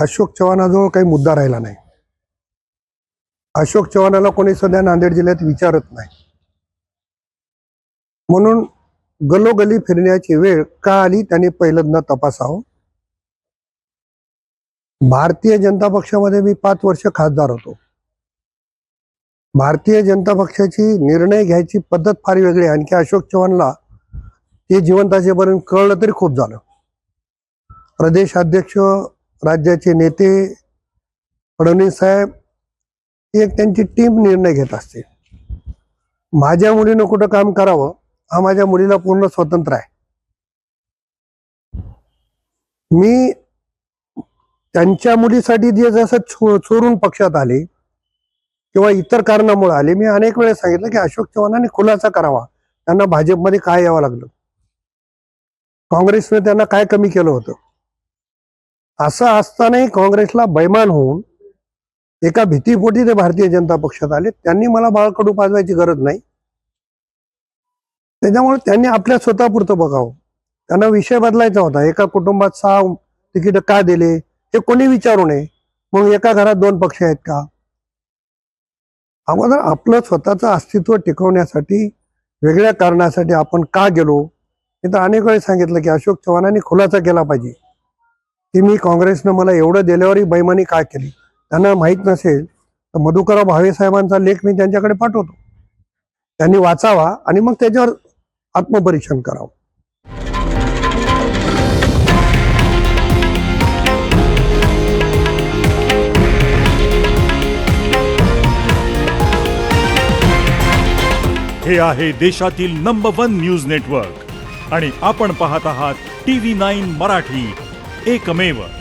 अशोक चव्हाणाजवळ काही मुद्दा राहिला नाही. अशोक चव्हाणाला कोणी सध्या नांदेड जिल्ह्यात विचारत नाही. म्हणून गलोगली फिरण्याची वेळ का आली त्यांनी पहिल्यांदा तपासावं. भारतीय जनता पक्षामध्ये मी पाच वर्ष खासदार होतो. भारतीय जनता पक्षाची निर्णय घ्यायची पद्धत फार वेगळी आहे. आणखी अशोक चव्हाणला ते जिवंत असेपर्यंत कळलं तरी खूप झालं. प्रदेश अध्यक्ष राज्याचे नेते फडणवीस साहेब ही एक त्यांची टीम निर्णय घेत असते. माझ्या मुलीनं कुठं काम करावं? हा माझ्या मुलीला पूर्ण स्वतंत्र आहे. मी त्यांच्या मुलीसाठी जे जसं छो चोरून पक्षात आले किंवा इतर कारणामुळे आले मी अनेक वेळेस सांगितलं की अशोक चव्हाणांनी खुलासा करावा. त्यांना भाजपमध्ये काय यावं लागलं? काँग्रेसने त्यांना काय कमी केलं होतं? असं असतानाही काँग्रेसला बैमान होऊन एका भीतीपोटी ते भारतीय जनता पक्षात आले. त्यांनी मला बाळकडू पाजवायची गरज नाही. त्याच्यामुळे त्यांनी आपल्या स्वतःपुरतं बघावं. त्यांना विषय बदलायचा होता. एका कुटुंबात सहा तिकीट का दिले हे कोणी विचारू नये. मग एका घरात दोन पक्ष आहेत का? अगोदर आपलं स्वतःचं अस्तित्व टिकवण्यासाठी वेगळ्या कारणासाठी आपण का गेलो? हे तर अनेक वेळेस सांगितलं की अशोक चव्हाणांनी खुलासा केला पाहिजे. की मी काँग्रेसनं मला एवढं दिल्यावरही बैमानी काय केली? त्यांना माहीत नसेल तर मधुकरराव भावे साहेबांचा लेख मी त्यांच्याकडे पाठवतो. त्यांनी वाचावा आणि मग त्याच्यावर आत्मपरीक्षण करावं. हे आहे देशातील नंबर वन न्यूज नेटवर्क आणि आपण पाहत आहात टी व्ही नाईन मराठी. एकमेव